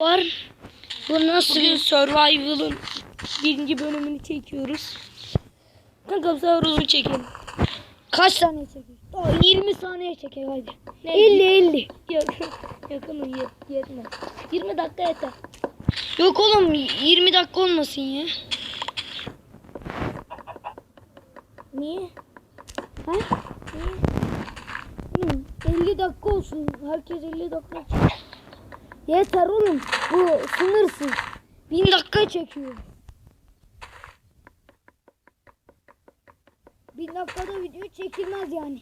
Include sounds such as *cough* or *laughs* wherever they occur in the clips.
var. Bu nasıl Bugün bir... Survival'ın birinci bölümünü çekiyoruz. Kanka bu sefer uzun çekelim. Kaç saniye çeker? Daha 20 saniye çeker hadi. Ne? 50 50. Yakın, yakınım yet, yetmez. 20 dakika yeter. Yok oğlum 20 dakika olmasın ya. Niye? Ha? Oğlum 50 dakika olsun. Herkes 50 dakika çek. Yeter oğlum. Bu sınırsız. 1000 dakika çekiyor. 1000 dakikada video çekilmez yani.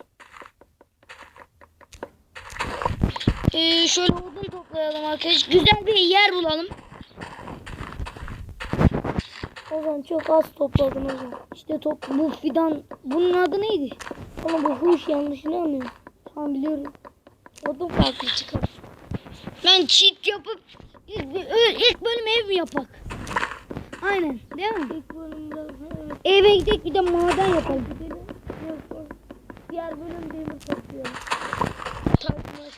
Ee, şöyle odun toplayalım arkadaş. Güzel bir yer bulalım. O zaman çok az topladım o zaman. İşte top bu fidan bunun adı neydi? Ama bu huş yanlışını anlıyorum. Tamam biliyorum. Odun farklı çıkar. Ben cheat yapıp ilk, ilk, bölüm ev mi yapak? Aynen değil mi? İlk bölümde evet. Eve gidelim bir de maden yapalım. Gidelim. Yok, yok. Diğer bölüm demir topluyorum. Kasalım.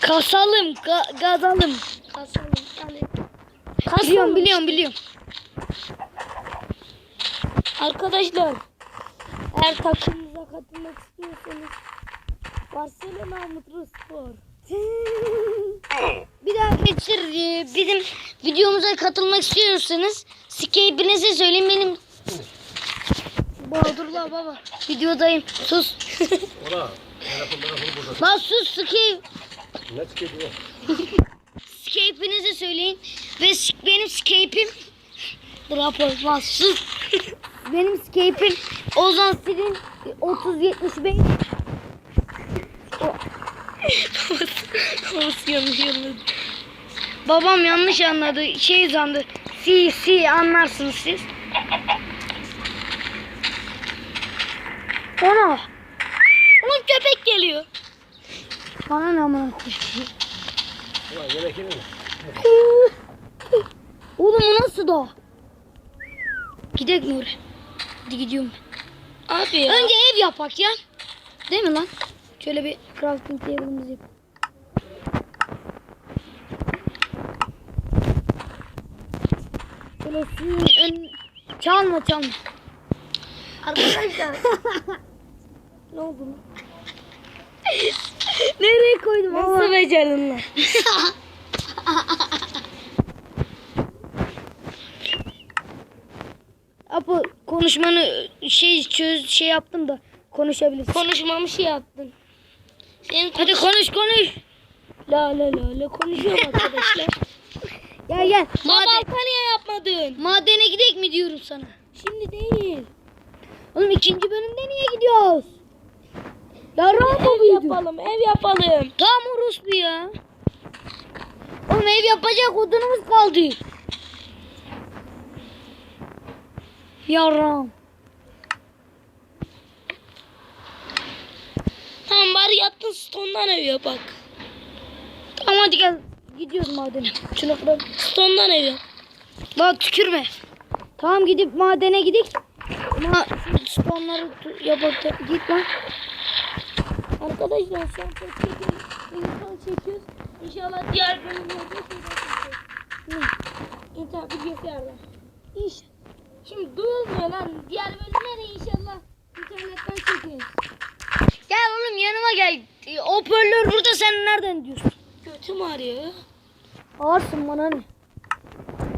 Kasalım, ga- gazalım. Kasalım. Yani Biliyorum biliyorum biliyorum. Arkadaşlar eğer takımımıza katılmak istiyorsanız Barcelona Mutlu Spor. Arkadaşlar e, bizim videomuza katılmak istiyorsanız Skype'inizi söyleyin benim. Bahadurla baba. Videodayım. Sus. Burada. Lan sus Skype. Ne çıkıyor? Skype'inizi söyleyin. Ve benim Skype'im Rapor lan sus. benim Skype'im Ozan Silin 3075 Nasıl yanlış anladım. Babam yanlış anladı. Şey sandı. Si si anlarsınız siz. Ona. Oğlum köpek geliyor. Bana ne amına koyayım. Ulan yemek yedin mi? Oğlum bu nasıl da? Gidek mi oraya? Hadi gidiyorum. Abi ya. Önce ev yapak ya. Değil mi lan? Şöyle bir crafting table'ımızı yap. Suyun ön... Çalma çalma. Arkadaşlar. *laughs* ne oldu lan? *laughs* Nereye koydum Nasıl becerdin lan? *laughs* Apo konuşmanı şey çöz şey yaptım da konuşabilirsin. Konuşmamı şey yaptın. Senin Hadi konuş konuş. la la la la konuşuyorum arkadaşlar. Gel gel. Maden, niye yapmadın? madene gidek mi diyorum sana. Şimdi değil. Oğlum ikinci bölümde niye gidiyoruz? Yarın mı Ev buydu? yapalım, ev yapalım. Tam orospu ya. Oğlum ev yapacak odunumuz kaldı. Yaram. Tamam bari yaptın stondan ev yapak. Tamam hadi gel. Gidiyoruz madene. Şunu kıralım. Stondan ev yap. Lan tükürme. Tamam gidip madene gidik. Ma yapak. da- Git lan. Arkadaşlar şu an çok çekiyoruz. İnsan çekiyoruz. İnşallah diğer bölümlerde çekeceğiz. İnternet bilgisayardan. İnşallah. Şimdi duyulmuyor lan. Diğer bölümleri inşallah internetten çekeriz. Gel oğlum yanıma gel. Hoparlör burada sen nereden diyorsun? Götüm ağrıyor ya. Ağırsın bana ne?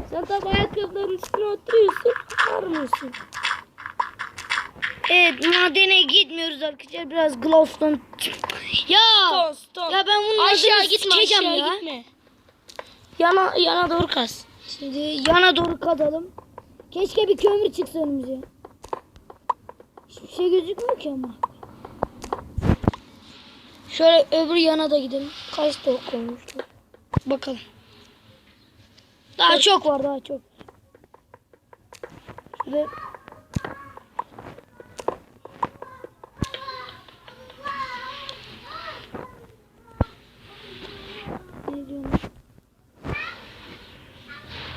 Sen tabi ayakkabıların üstüne oturuyorsun. Ağrımıyorsun. Evet madene gitmiyoruz arkadaşlar. Biraz glowstone. Ya. Ston, ston. Ya ben bunun aşağı gitme aşağı ya. gitme. Yana, yana doğru kas. Şimdi yana doğru kazalım. Keşke bir kömür çıksa önümüze. Hiçbir şey gözükmüyor ki ama. Şöyle öbür yana da gidelim. Kaç tavuk koymuştu? Bakalım. Daha çok var daha çok. Diyorsun?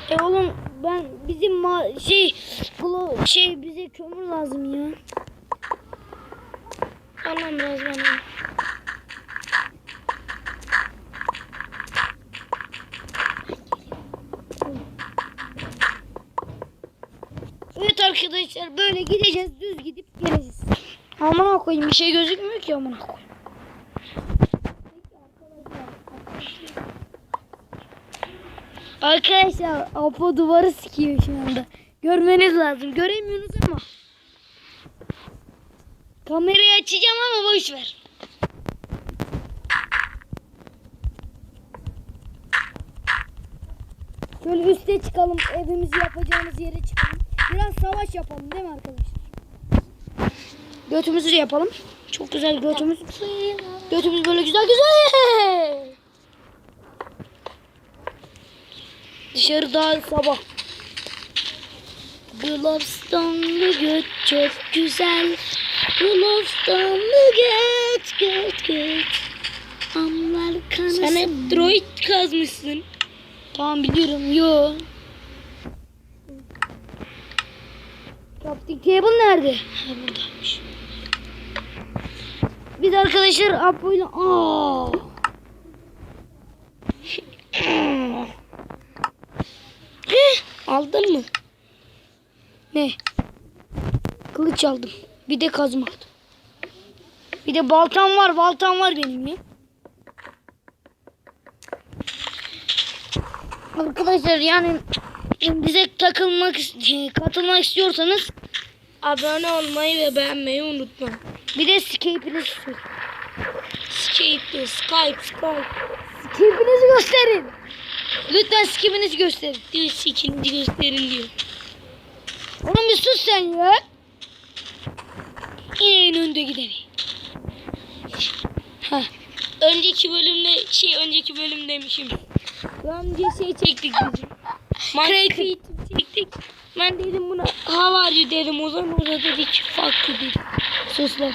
E oğlum ben bizim ma şey şey bize kömür lazım ya. Anam biraz bana. Arkadaşlar böyle gideceğiz düz gidip geleceğiz. Amına koyayım bir şey gözükmüyor ki amına koyayım. Arkadaşlar Apo duvarı sikiyor şu anda. Görmeniz lazım. Göremiyorsunuz ama. Kamerayı açacağım ama boş ver. Şöyle üste çıkalım. Evimizi yapacağımız yere çıkalım. Biraz savaş yapalım değil mi arkadaşlar? Götümüzü de yapalım. Çok güzel götümüz. Götümüz böyle güzel güzel. Dışarı daha sabah. Glovestone'lu göt çok güzel. Glovestone'lu göt göt göt. Amlar kanasın. Sen hep droid kazmışsın. Tamam biliyorum. Yo. Crafting table nerede? Buradaymış. Biz arkadaşlar Apo'yla aa. Aldın mı? Ne? Kılıç aldım. Bir de kazma aldım. Bir de baltam var. Baltam var benim ya. Arkadaşlar yani bize takılmak katılmak istiyorsanız Abone olmayı ve beğenmeyi unutma. bir de Skype'inizi. Skype, Skype, Skype. Skype'inizi gösterin. Lütfen Skype'inizi gösterin. Diyor sikinizi gösterin diyor. Oğlum bir sus sen ya. İneğin önde gideni. Ha. Önceki bölümde şey önceki bölüm demişim. Önce şey çektik biz. Çektik. Ben dedim buna you dedim. O zaman o da dedi ki fuck you dedi. Sus lan.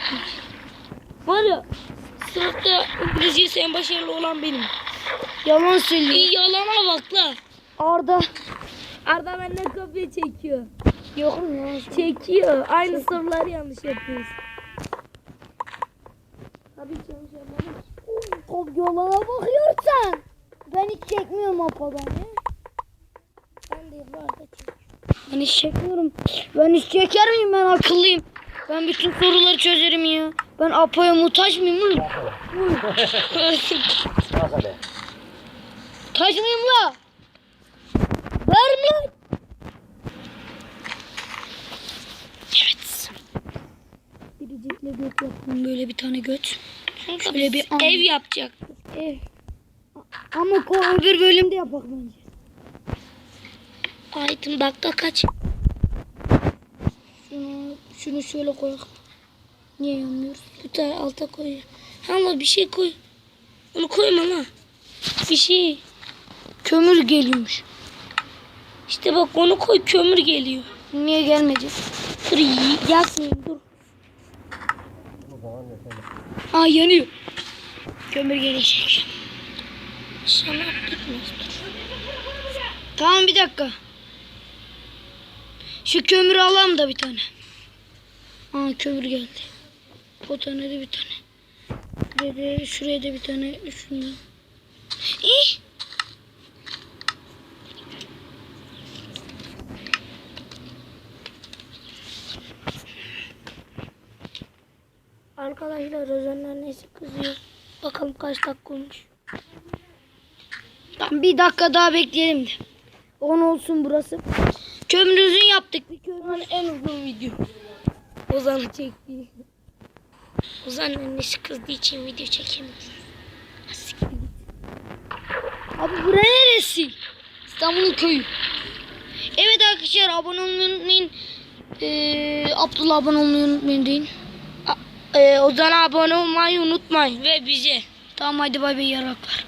Var ya sınıfta İngilizcesi en başarılı olan benim. Yalan söylüyor. İyi yalana bak la. Arda. Arda benden kopya çekiyor. Yok mu yalan. Çekiyor. Aynı soruları yanlış yapıyoruz. Tabii ki yanlış yapmadım. Kopyalana bakıyorsan. Ben hiç çekmiyorum Apo'dan ya. Ben de bu arada çekiyorum. Ben hiç çekmiyorum. Ben hiç çeker miyim ben akıllıyım. Ben bütün soruları çözerim ya. Ben Apo'ya muhtaç mıyım lan? *laughs* Taş mıyım la? Ver lan. Evet. Biricikle göt yaptım böyle bir tane göt. Şöyle bir ev yapacak. Ev. Ama ko- öbür bölümde yapak bence. Item dakika kaç? Şunu, şunu şöyle koyak. Niye yanmıyoruz? Bir tane alta koy. Hala bir şey koy. Onu koyma lan. Bir şey. Kömür geliyormuş. İşte bak onu koy kömür geliyor. Niye gelmeyecek? Dur yakmayayım dur. Aa yanıyor. Kömür gelecek. Sana bitmez dur. Tamam bir dakika. Şu kömürü alalım da bir tane. Aa kömür geldi. O tane de bir tane. Da, şuraya da bir tane. Şundan. İyi. Arkadaşlar Özen'in annesi kızıyor. Bakalım kaç dakika olmuş. Tamam, bir dakika daha bekleyelim de. 10 olsun burası. Kömürümüzü yaptık. Bir kömür. Ozan'ın en uzun video. Ozan'ı çektiği. Ozan'ın annesi kızdığı için video çekemiyoruz. Abi bura neresi? İstanbul'un köyü. Evet arkadaşlar abone olmayı unutmayın. Ee, Abdullah abone olmayı unutmayın deyin. Ee, Ozan'a abone olmayı unutmayın ve bize. Tamam hadi bay bay yaraklar.